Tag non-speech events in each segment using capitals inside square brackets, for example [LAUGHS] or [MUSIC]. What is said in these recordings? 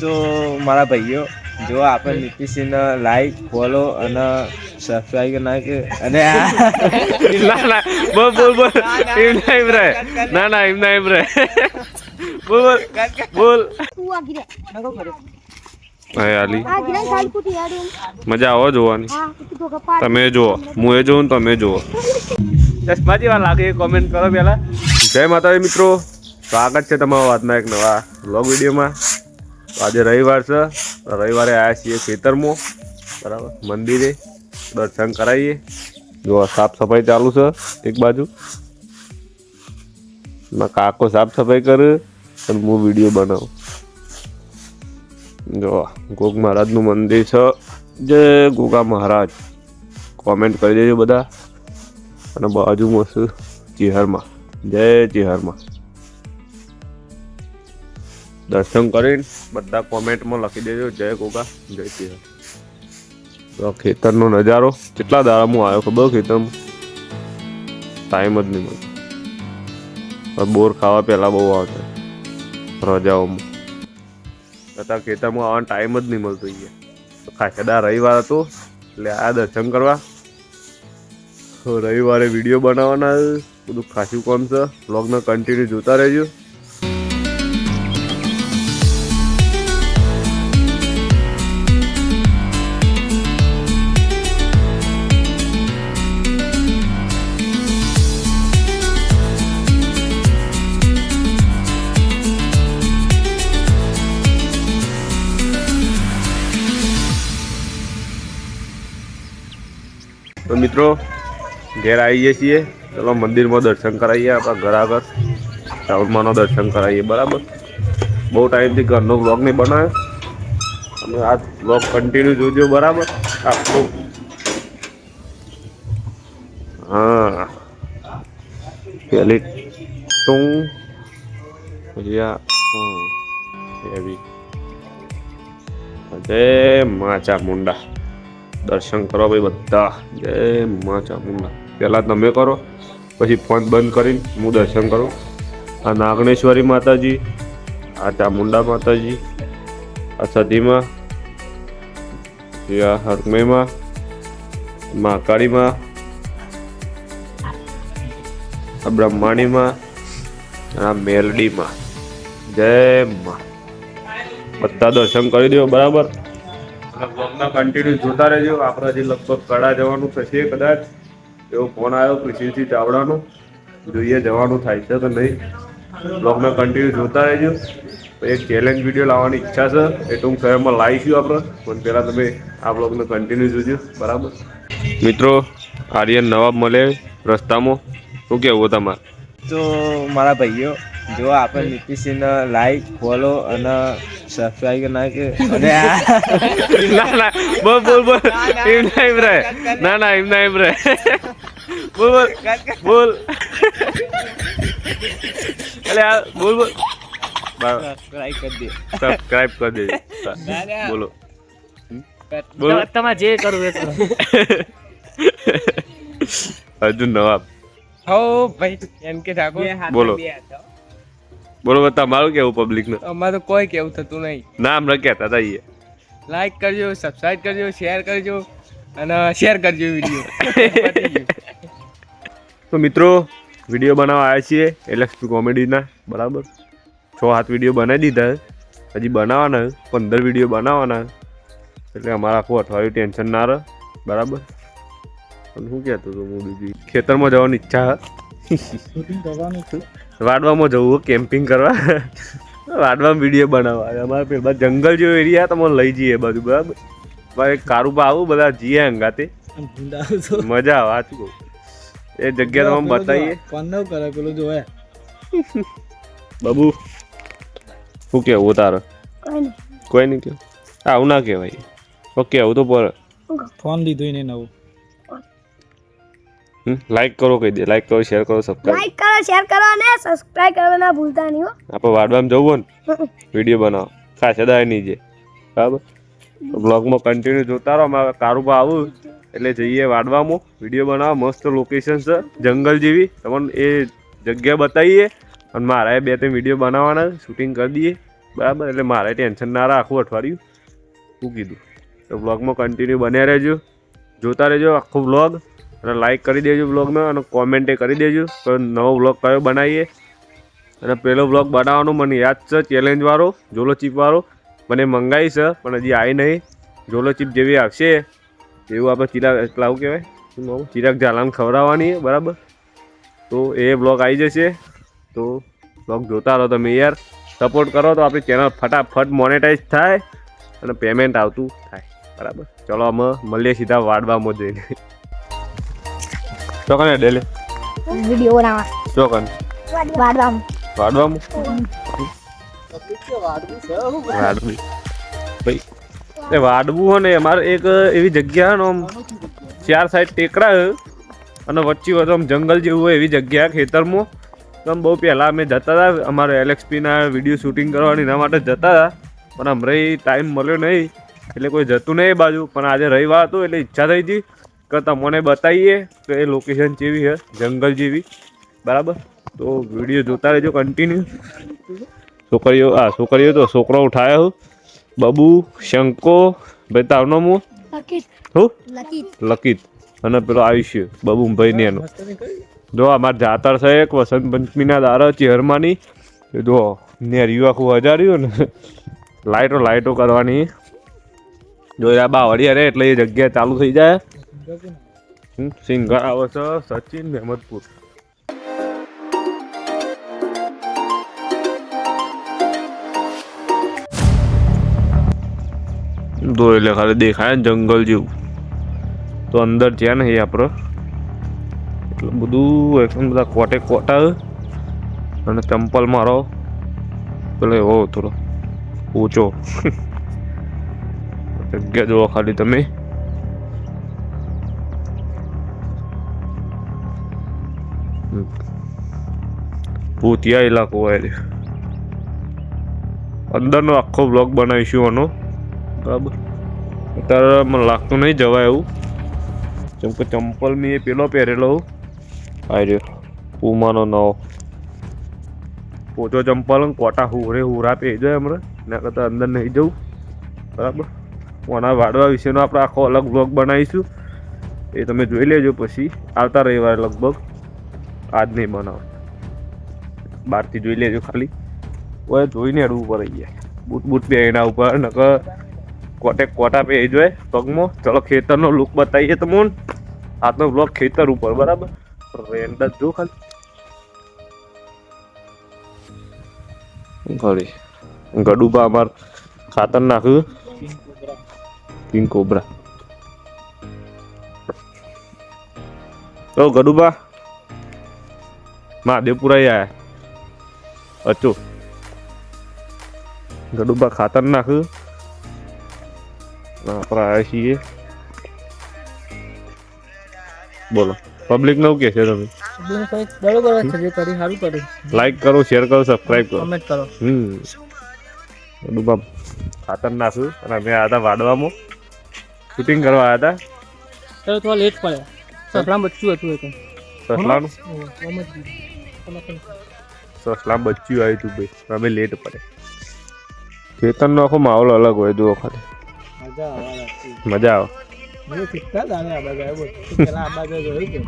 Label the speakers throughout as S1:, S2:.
S1: તો મારા ભાઈઓ જો આપણે નીતિશને લાઈક ફોલો અને સબસ્ક્રાઈબ ના કે અને
S2: ના ના બોલ બોલ બોલ. એમ ના એમ રહે. ના ના એમ ના એમ રહે. બોલ બોલ. બોલ. આલી. મજા આવો જોવાની. તમે જુઓ. હું એ જોઉં ને તમે જુઓ. ચશ્મા જેવા લાગે એ કોમેન્ટ કરો પહેલા. જય માતાજી મિત્રો. સ્વાગત છે તમારા વાતના એક નવા વ્લોગ વિડીયોમાં. આજે રવિવાર છે. રવિવારે આવ્યા છીએ ખેતરમાં. બરાબર? મંદિરે દર્શન કરાવીએ. જો સાફ સફાઈ ચાલુ છે એક બાજુ. કાકો સાફ સફાઈ કરે અને હું વીડિયો બનાવું. જો ગોગ મહારાજનું મંદિર છે. જય ગોગા મહારાજ. કોમેન્ટ કરી દેજો બધા. અને બાજુમાં છે ચિહરમાં. જય ચિહરમાં. દર્શન કરીને બધા કોમેન્ટમાં લખી દેજો. જય ગોગા, જય ચિહર તો ખેતરનો નજારો કેટલા દાડામાં આવ્યો ખબર ખેતરમાં? ટાઈમ જ નહીં મળતો. બોર ખાવા પહેલાં બહુ આવતા રજાઓમાં. તથા ખેતરમાં આવવાનો ટાઈમ જ નહીં મળતો અહીંયા. તો ખાસેદા રવિવાર હતો એટલે આ દર્શન કરવા. રવિવારે વીડિયો બનાવવાના બધું ખાસું કોમ છે. બ્લોગને કન્ટિન્યુ જોતા રહેજો. મિત્રો, ઘેર આવીએ છીએ. ચલો મંદિરમાં દર્શન કરાવીએ આપણા ઘર આગળ. રાઉન્ડમાંનો દર્શન કરાવીએ, બરાબર? બહુ ટાઈમથી ઘરનો બ્લોગ નહીં બનાવ્યો. અને આ બ્લોગ કન્ટિન્યુ જોજો, બરાબર? આખો. હા. પેલી ટું પછી આ એવી જય માચા ચામુંડા દર્શન કરો ભાઈ બધા. જય મા ચામુંડા પહેલાં તમે કરો, પછી ફોન બંધ કરીને હું દર્શન કરું. આ નાગણેશ્વરી માતાજી, આ ચામુંડા માતાજી, આ સતીમાં આ હરમેમાં મહાકાળીમાં આ બ્રહ્માણીમાં, આ મેલડીમાં. જય મા. બધા દર્શન કરી દો, બરાબર? અને બ્લોગના કન્ટિન્યુ જોતા રહેજો. આપણે હજી લગભગ કડા જવાનું થશે કદાચ. એવો ફોન આવ્યો કૃષિસિંહ ચાવડાનો. જોઈએ જવાનું થાય છે કે નહીં. બ્લોગમાં કન્ટિન્યુ જોતા રહેજો. એક ચેલેન્જ વીડિયો લાવવાની ઈચ્છા છે. એ ટૂંક સમયમાં લાવીશું આપણે. પણ પહેલાં તમે આ બ્લોગને કન્ટિન્યુ જોજો. બરાબર? મિત્રો આર્યન નવાબ મળે રસ્તામાં. શું કહેવું તમારે?
S1: તો મારા ભાઈઓ જો આપણે નીતિશને લાઈક ફોલો અને સબસ્ક્રાઈબ નાખે કે અને
S2: ના ના. બોલ બોલ બોલ. એમ ના એમ રહે ના ના એમ ના એમ રહે બોલ બોલ. બોલ. અલે આ બોલ બોલ.
S1: સબસ્ક્રાઈબ કરી દે.
S2: સબસ્ક્રાઇબ કરી દેજો બોલો. બોલો.
S3: તમે જે કરવું એ કરો.
S2: અર્જુન નવાબ.
S3: હો ભાઈ એમ કે ઠાકોર.
S2: બોલો. બોલો તમારું કેવું પબ્લિકનું
S3: અમારું કોઈ કેવું થતું નહીં.
S2: નામ અમને કહેતા હતા એ
S3: લાઈક કરજો સબસ્ક્રાઇબ કરજો શેર કરજો અને શેર કરજો વીડિયો [LAUGHS]
S2: તો મિત્રો વીડિયો બનાવવા આવ્યા છીએ એલેક્સ કોમેડીના બરાબર? છ સાત વીડિયો બનાવી દીધા હજી બનાવવાના પંદર વીડિયો બનાવવાના એટલે અમારા આખું અઠવાડિયું ટેન્શન ના રહે બરાબર? પણ શું કહેતો હતો હું બીજું ખેતરમાં જવાની ઈચ્છા છે. વાડવામાં જવું કેમ્પિંગ કરવા. વાડવામાં વીડિયો બનાવવા. અમારે પેલા જંગલ જેવો એરિયા તમે લઈ જઈએ બધું બાજુ બરાબર? ભાઈ કારુબા આવું બધા જઈએ અંગાતે મજા આવે સાચું કહું. એ જગ્યા તમે બતાવીએ.
S3: કોનો કરે પેલું જોવે.
S2: બાબુ શું કેવું તારે?
S4: કોઈ નહીં.
S2: કે? કેવું આવું ના કહેવાય. ઓકે આવું તો પર
S3: ફોન લીધું નવું.
S2: લાઈક કરો કહી દે. લાઈક કરો શેર કરો સબસ્ક્રાઇબ
S4: લાઈક કરો શેર કરો અને સબસ્ક્રાઇબ કરવાના ભૂલતા નહીં હો.
S2: આપણે વાડવામાં જવું ને વીડિયો બનાવો. ખાસ સદાય નહીં જે. બરાબર? બ્લોગમાં કન્ટિન્યુ જોતા રહો. અમારે કારુબા આવું. એટલે જઈએ વાડવામાં. વીડિયો બનાવો. મસ્ત લોકેશન છે. જંગલ જેવી. તમને એ જગ્યા બતાવીએ. અને મારા બે ત્રણ વીડિયો બનાવવાના શૂટિંગ કરી દઈએ. બરાબર? એટલે મારે ટેન્શન ના રાખવું અઠવાડિયું. શું કીધું? તો બ્લોગમાં કન્ટિન્યુ બન્યા રહેજો. જોતા રહેજો આખો બ્લોગ અને લાઈક કરી દેજો બ્લોગમાં અને કોમેન્ટે કરી દેજો. તો નવો બ્લોગ કયો બનાવીએ? અને પહેલો બ્લોગ બનાવવાનો મને યાદ છે ચેલેન્જવાળો જોલો ચીપવાળો મને મંગાવી છે, પણ હજી આવી નહીં. જોલો ચીપ જેવી આવશે. એવું આપણે ચિરાગ, એટલે આવું કહેવાય? ચિરાગ ઝાલામ ખવડાવવાની, બરાબર? તો એ બ્લોગ આવી જશે. તો બ્લોગ જોતા રહો તમે યાર. સપોર્ટ કરો તો આપણી ચેનલ ફટાફટ મોનેટાઈઝ થાય અને પેમેન્ટ આવતું થાય. બરાબર? ચલો અમે મળીએ સીધા વાડવામાં જઈને. ચોકને ડેલે?
S4: વિડિયો બનાવવા.
S2: ચોકન.
S4: વાડવામાં.
S2: વાડવામાં? વાડવું. ભાઈ એ વાડવું હોય ને અમારે એક એવી જગ્યા ને ચાર સાઈડ ટેકરા અને વચ્ચે વચ્ચે આમ જંગલ જેવું હોય એવી જગ્યા ખેતરમાં. તો બહુ પહેલાં અમે જતા હતા અમારે એલએક્સપીના વીડિયો શૂટિંગ કરવાની એના માટે જતા હતા. પણ હમણાં ટાઈમ મળ્યો નહીં એટલે કોઈ જતું નહીં એ બાજુ. પણ આજે રવિવાર હતો એટલે ઈચ્છા થઈ હતી કે તમને બતાવીએ કે એ લોકેશન જેવી છે? જંગલ જેવી. બરાબર? તો વીડિયો જોતા રહેજો કન્ટિન્યુ છોકરીઓ આ છોકરીઓ તો છોકરો ઉઠાયો બબુ શંકો ભાઈ તારનો હું
S4: લકી
S2: હું? લકિત. અને પેલો આયુષ્ય બબુ ભાઈ ને એનો. જો અમારે જાતર છે એક વસંત પંચમીના દારા ચેહરમાંની જો નેરિયું આખું હજાર્યું ને. લાઇટો લાઇટો કરવાની. જો આ બાવળી અરે એટલે એ જગ્યા ચાલુ થઈ જાય. સિંગર આવે છે સચિન મહેમદપુર. દો એટલે ખાલી દેખાય ને જંગલ જેવું. તો અંદર છે ને એ આપણે એટલે બધું એકદમ બધા કોટે કોટા અને ચંપલ મારો પેલો એવો થોડો ઊંચો. [LAUGHS] જગ્યા જોવો ખાલી તમે. ભૂતિયા ઇલાકો હોય છે. અંદરનો આખો બ્લોગ બનાવીશું આનો. બરાબર. અત્યારે મને લાગતું નહીં જવાય એવું. જેમ કે ચંપલ મેં એ પેલો પહેરેલો આ રહ્યો. પુમાનો નવો. પોચો ચંપલ કોટા હુરે હુરા પહેરી જાય હમણાં એના કરતાં અંદર નહીં જવું. બરાબર. ઓના વાડવા વિશેનો આપણે આખો અલગ બ્લોગ બનાવીશું. એ તમે જોઈ લેજો પછી. આવતા રવિવારે લગભગ. આજ નહીં બનાવો બહારથી જોઈ લેજો ખાલી ઓય જોઈને અડવું પડે ગયા બૂટ બૂટ પહેરીને ઉપર નકર કોટે કોટા પે જોઈએ પગમાં ચલો ખેતરનો લુક બતાવીએ તમને આજનો બ્લોગ ખેતર ઉપર બરાબર રેન્ડ જ જો ખાલી ઘડી ગડુબા અમાર ખાતર નાખ્યું કિંગ કોબરા તો ગડુબા મહાદેવપુરા આયા. અચો ગડુબા ખાતર આપણે આવ્યા છીએ. બોલો. પબ્લિક નવું કે છે તમે?
S3: બરોબર છે જે કરી સારું કર્યું
S2: લાઈક કરો શેર કરો સબસ્ક્રાઇબ કરો.
S3: કમેન્ટ કરો.
S2: હમ. ગડુબા બાપ અને અમે આવ્યા હતા વાડવામાં. શૂટિંગ કરવા આવ્યા
S3: તો થોડા લેટ પડ્યા. સસલામ બચ્ચું હતું એક
S2: હતા સસલાનું? સસલા બચ્યું આવ્યું તું ભાઈ. અમે લેટ પડે. ખેતરનો આખો માહોલ અલગ હોય દો વખત.
S3: મજા આવે
S2: મજા આવે.
S3: મને કેટલા દાને આ બાજુ આવ્યો પેલા આ બાજુ જોયું કે?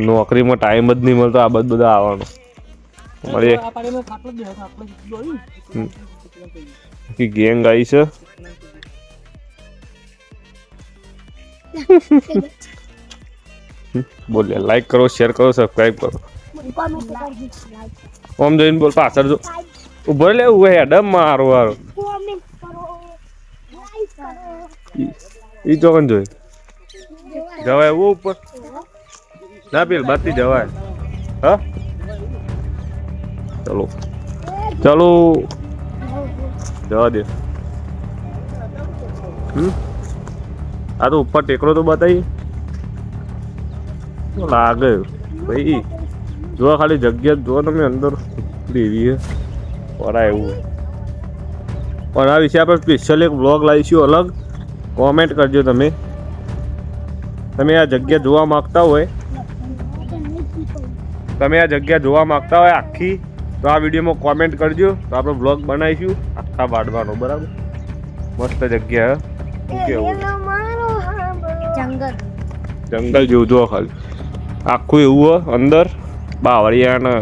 S2: નોકરીમાં ટાઈમ જ નહીં મળતો આ બધું બધા આવવાનું. મળીએ. ગેંગ આવી છે. [LAUGHS] બોલે લાઈક કરો શેર કરો સબસ્ક્રાઇબ કરો. ઓમ જોઈને બોલ પાછળ જો. ઊભો લે, ઊભો હેડમ મારો વારો ઈ ચોકન જોઈ. જવાય એવું ઉપર. ના, પેલ બાતી જવાય. હા? ચલો. ચલો. જવા દે. આ તો ઉપર ટેકરો તો બતાવી. લાગે. ભાઈ. જો ખાલી જગ્યા જો તમે અંદર દેવી પરાય એવું. પણ આ વિશે આપણે સ્પેશિયલ એક વ્લોગ લાવીશું અલગ. કોમેન્ટ કરજો તમે. તમે આ જગ્યા જોવા માગતા હોય. તમે આ જગ્યા જોવા માગતા હોય આખી તો આ વિડીયોમાં કોમેન્ટ કરજો. તો આપણે બ્લોગ બનાવીશું. આખા વાડવાનો બરાબર? મસ્ત જગ્યા કેવું?
S4: જંગલ.
S2: જંગલ જેવું જો ખાલી. આખું એવું અંદર. બાવળિયા ને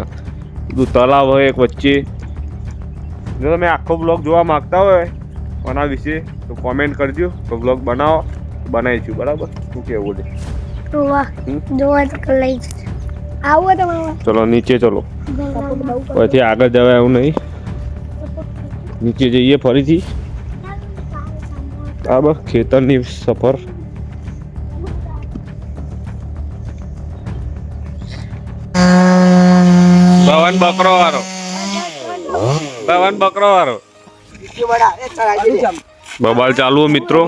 S2: બધું તલાવ હોય એક વચ્ચે. જો તમે આખો બ્લોગ જોવા માગતા હોય કોના વિશે તો કોમેન્ટ કરજો. તો બ્લોગ બનાવો બનાવીશું બરાબર? શું કેવું છે? ચલો નીચે ચલો. પછી આગળ જવાય એવું નહીં. નીચે જઈએ ફરીથી. બરાબર? ખેતરની સફર. ભવન બકરો વાળો ભવન બકરો વાળો બબાલ ચાલુ મિત્રો.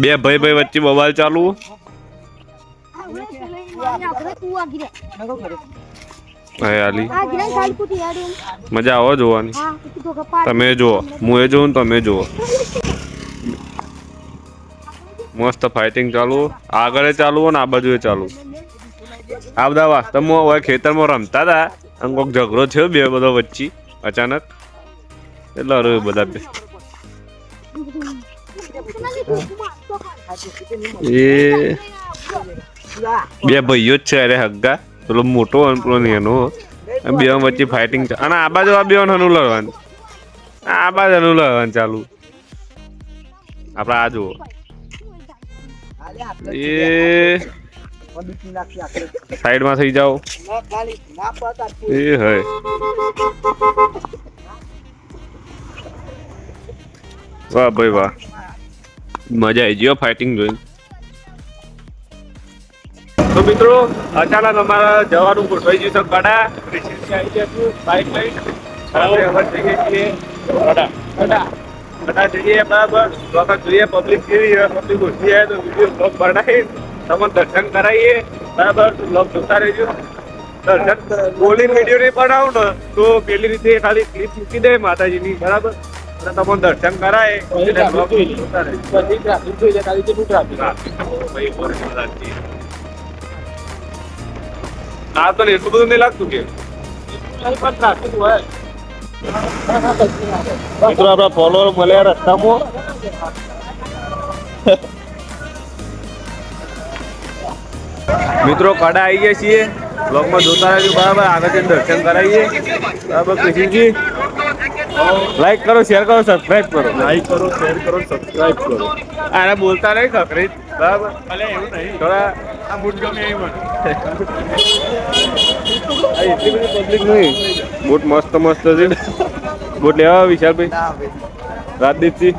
S2: બે ભાઈ ભાઈ વચ્ચે બબાલ ચાલુ. મજા આવો જોવાની. તમે જુઓ હું એ જોઉં તમે જુઓ. મસ્ત ફાઇટિંગ ચાલુ આગળ ચાલુ ને આ બાજુ ચાલુ આ બધા વાસ્તવમાં હોય ખેતરમાં રમતા હતા. અને કોઈક ઝઘડો થયો બે બધો વચ્ચે, અચાનક. એટલે અરે બધા બે. એ બે ભાઈઓ જ છે અરે હગ્ગા. પેલો મોટો અને પેલો નેનો. બે વચ્ચે ફાઇટિંગ છે. અને આ બાજુ આ બે હનુ લડવાનું. આ બાજુ હનુ લડવાનું ચાલુ. આપણે આ જુઓ. એ સાઈડમાં થઈ જાઓ. એ હય. વાહ ભાઈ વાહ. મજા આવી ગયો ફાઇટિંગ જોઈને. તો મિત્રો અચાનક અમારા જવાનું ગોઠવાઈ ગયું છે કડા રિસેન્ટલી આવી ગયા બાઇક લઈને આપણે હવે જઈએ છીએ કડા કડા કડા જઈએ બરાબર. વખત જોઈએ પબ્લિક કેવી પબ્લિક ઓછી આવે તો વીડિયો બ્લોગ બનાવી તમને દર્શન કરાવીએ બરાબર બ્લોગ જોતા રહેજો. દર્શન બોલી વીડિયો નહીં બનાવું ને તો પેલી રીતે ખાલી ક્લિપ મૂકી દે માતાજીની બરાબર? અને તમને દર્શન કરાય. એટલે બ્લોગ જોતા રહેજો. ટ્રાફિક તો ભાઈ બહુ લાગતી આ તો એટલું બધું નહીં લાગતું કે? મિત્રો આપણા ફોલોઅર મળ્યા રસ્તામાં. મિત્રો કડા આવી ગયા છીએ. બ્લોકમાં જોતા રહેજો. બરાબર? આગળ જઈને દર્શન કરાવીએ. બરાબર કૃષ્ણજી? લાઈક કરો શેર કરો સબસ્ક્રાઇબ કરો.
S5: લાઈક કરો શેર કરો સબસ્ક્રાઇબ કરો.
S2: આને બોલતા નહીં ખખરી. બરાબર? થોડા
S5: આ બુટ ગમે એ મને
S2: આ એટલી બધી પબ્લિક નહીં. બૂટ મસ્ત મસ્ત છે. બૂટ લેવા વિશાલભાઈ. રાજદીપજી.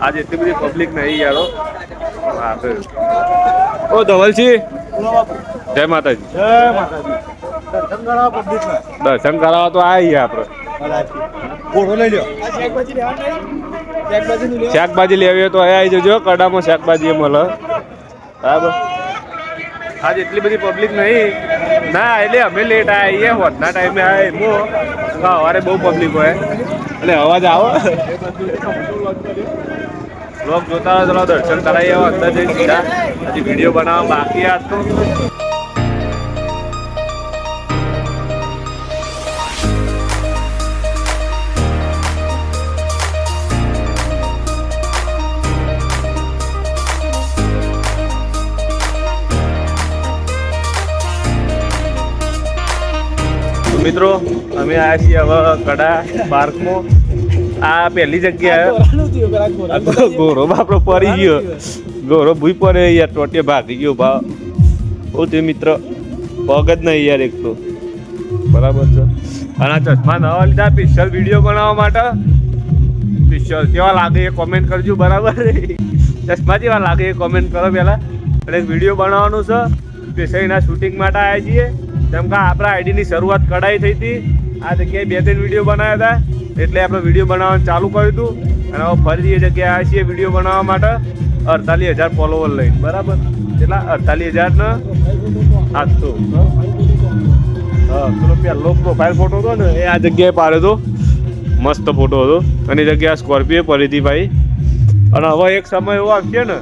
S2: આજે એટલી બધી પબ્લિક નહીં યારો. ઓ ધવલજી. જય માતાજી.
S5: જય માતાજી. દર્શન
S2: કરાવવા તો આવીએ આપણે શાકભાજી લેવી તો અહીંયા આવી જજો કડામાં શાકભાજી એ મળે બરાબર? આજ એટલી બધી પબ્લિક નહીં. ના એટલે અમે લેટ આવીએ હોતના ટાઈમે આવે મો સવારે બહુ પબ્લિક હોય. એટલે અવાજ આવો. લોક જોતા રહો દર્શન કરાવી આવો, અંદર જઈ સીધા. હજી વીડિયો બનાવવા બાકી આ તો. મિત્રો, અમે આવ્યા છીએ હવે કડા પાર્કમાં. આ પહેલી જગ્યા. ગોરો. બાપડો પડી ગયો. ગોરો ભૂઈ પડે યાર ટોટે ભાગી ગયો ભાવ હું તે મિત્ર પગ જ નહીં યાર એક તો. બરાબર છે. અને ચશ્મા નવા લીધા સ્પેશિયલ વીડિયો બનાવવા માટે. સ્પેશિયલ કેવા લાગે એ કોમેન્ટ કરજો બરાબર? ચશ્મા જેવા લાગે એ કોમેન્ટ કરો પહેલાં. અને વીડિયો બનાવવાનું છે. સ્પેશિયલ એના શૂટિંગ માટે આવ્યા છીએ. જેમ કે આપણા આઈડીની શરૂઆત કડાઈ થઈ હતી. આ જગ્યાએ બે ત્રણ વીડિયો બનાવ્યા હતા. એટલે આપણે વીડિયો બનાવવાનું ચાલુ કર્યું હતું. અને હવે ફરીથી એ જગ્યાએ આવ્યા છીએ વીડિયો બનાવવા માટે અડતાલીસ હજાર ફોલોવર લઈને. બરાબર? કેટલા? અડતાલીસ હજાર ને આઠસો હા પેલો પહેલો પ્રોફાઇલ ફોટો હતો ને, એ આ જગ્યાએ પાડ્યો હતો. મસ્ત ફોટો હતો. અને જગ્યાએ સ્કોર્પિયો પડી ભાઈ. અને હવે એક સમય એવો આવશે ને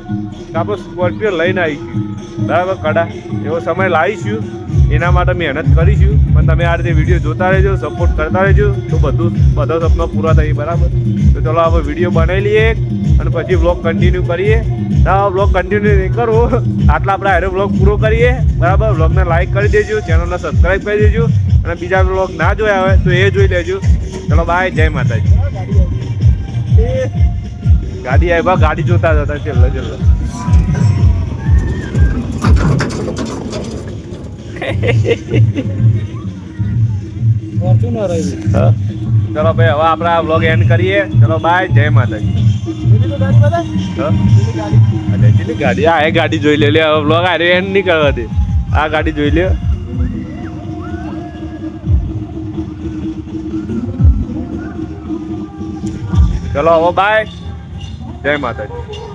S2: કે આપણે સ્કોર્પિયો લઈને આવીશું. બરાબર, કડા? એવો સમય લાવીશું. એના માટે મહેનત કરીશું પણ તમે આ રીતે વીડિયો જોતા રહેજો સપોર્ટ કરતા રહેજો. તો બધું બધા સપના પૂરા થઈ બરાબર. તો ચલો હવે વીડિયો બનાવી લઈએ અને પછી વ્લોગ કન્ટિન્યુ કરીએ. ના વ્લોગ કન્ટિન્યુ નહીં કરવું આટલા આપણે હેરો વ્લોગ પૂરો કરીએ. બરાબર? વ્લોગને લાઈક કરી દેજો ચેનલને સબસ્ક્રાઈબ કરી દેજો. અને બીજા વ્લોગ ના જોયા હોય તો એ જોઈ લેજો. ચલો બાય જય માતાજી. ગાડી આવ્યા, ગાડી જોતા જતા, છેલ્લો ચલો
S5: ફોર્ચ્યુનર.
S2: ચલો ભાઈ, હવે આપણે આ વ્લોગ એન્ડ કરીએ. ચલો બાય જય માતાજી. ગાડી. આ ગાડી જોઈ લે. હવે વ્લોગ આ એન્ડ નહીં કરવા દે. આ ગાડી જોઈ લે. ચલો, હવે બાય જય માતાજી.